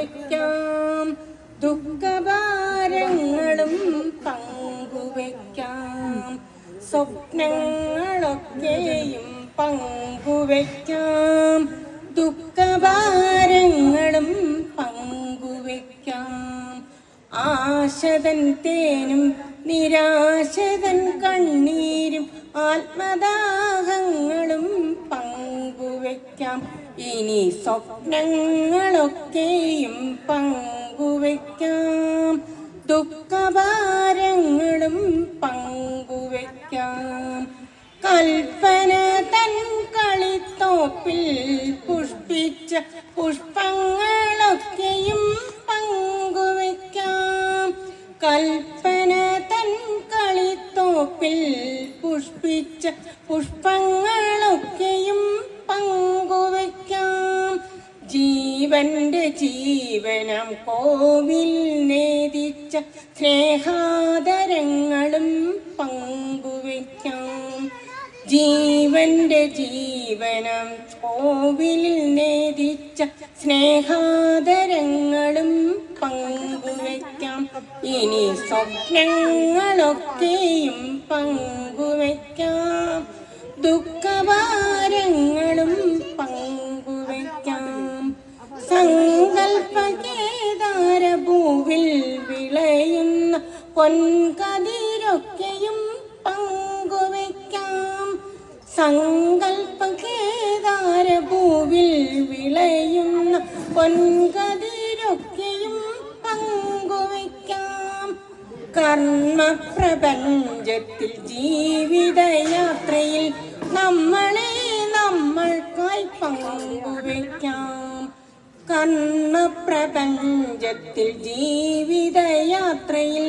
പങ്കുവെക്കാം ദുഃഖഭാരങ്ങളും പങ്കുവെക്കാം സ്വപ്നങ്ങളൊക്കെയും പങ്കുവെക്കാം ദുഃഖഭാരങ്ങളും പങ്കുവെക്കാം ആശതൻ തേനും നിരാശതൻ കണ്ണീരും ആത്മദാഹങ്ങളും ഇനി സ്വപ്നങ്ങളൊക്കെയും പങ്കുവെക്കാം ദുഃഖഭാരങ്ങളും പങ്കുവെക്കാം കൽപ്പന തൻ കളിത്തോപ്പിൽ പുഷ്പിച്ച പുഷ്പങ്ങളൊക്കെയും പങ്കുവെക്കാം കൽപ്പന തൻ കളിത്തോപ്പിൽ പുഷ്പിച്ച പുഷ്പങ്ങളൊക്കെയും ജീവന്റെ ജീവനം കോവിൽ നേദിച്ച സ്നേഹാദരങ്ങളും പങ്കുവയ്ക്കാം. ജീവന്റെ ജീവനം കോവിൽ നേദിച്ച സ്നേഹാദരങ്ങളും പങ്കുവയ്ക്കാം. ഇനി സ്വപ്നങ്ങളൊക്കെയും പങ്കുവയ്ക്കാം. ദുഃഖഭാരങ്ങളും പൊൻകതിരൊക്കെയും പങ്കുവയ്ക്കാം. സങ്കൽപ്പകേദാരഭൂവിൽ വിളയുന്ന പൊൻകതിരൊക്കെയും പങ്കുവയ്ക്കാം. കർമ്മപ്രപഞ്ചത്തിൽ ജീവിതയാത്രയിൽ നമ്മളെ നമ്മൾക്കായി പങ്കുവയ്ക്കാം. കർമ്മപ്രപഞ്ചത്തിൽ ജീവിതയാത്രയിൽ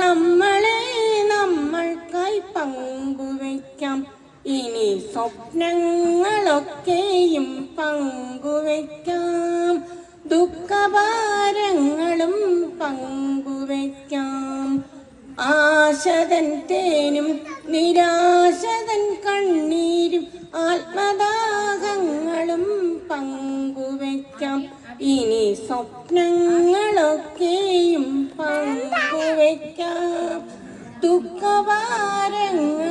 നമ്മളെ നമ്മൾക്കായി പങ്കുവയ്ക്കാം. ഇനി സ്വപ്നങ്ങളൊക്കെയും പങ്കുവയ്ക്കാം. ദുഃഖഭാരങ്ങളും പങ്കുവയ്ക്കാം. ആശതൻ തേനും നിരാശതൻ കണ്ണീരും ആത്മദാഹങ്ങളും പങ്കുവയ്ക്കാം. ഇനി സ്വപ്നങ്ങളൊക്കെയും പങ്കുവെക്കാം ദുഃഖഭാരങ്ങളും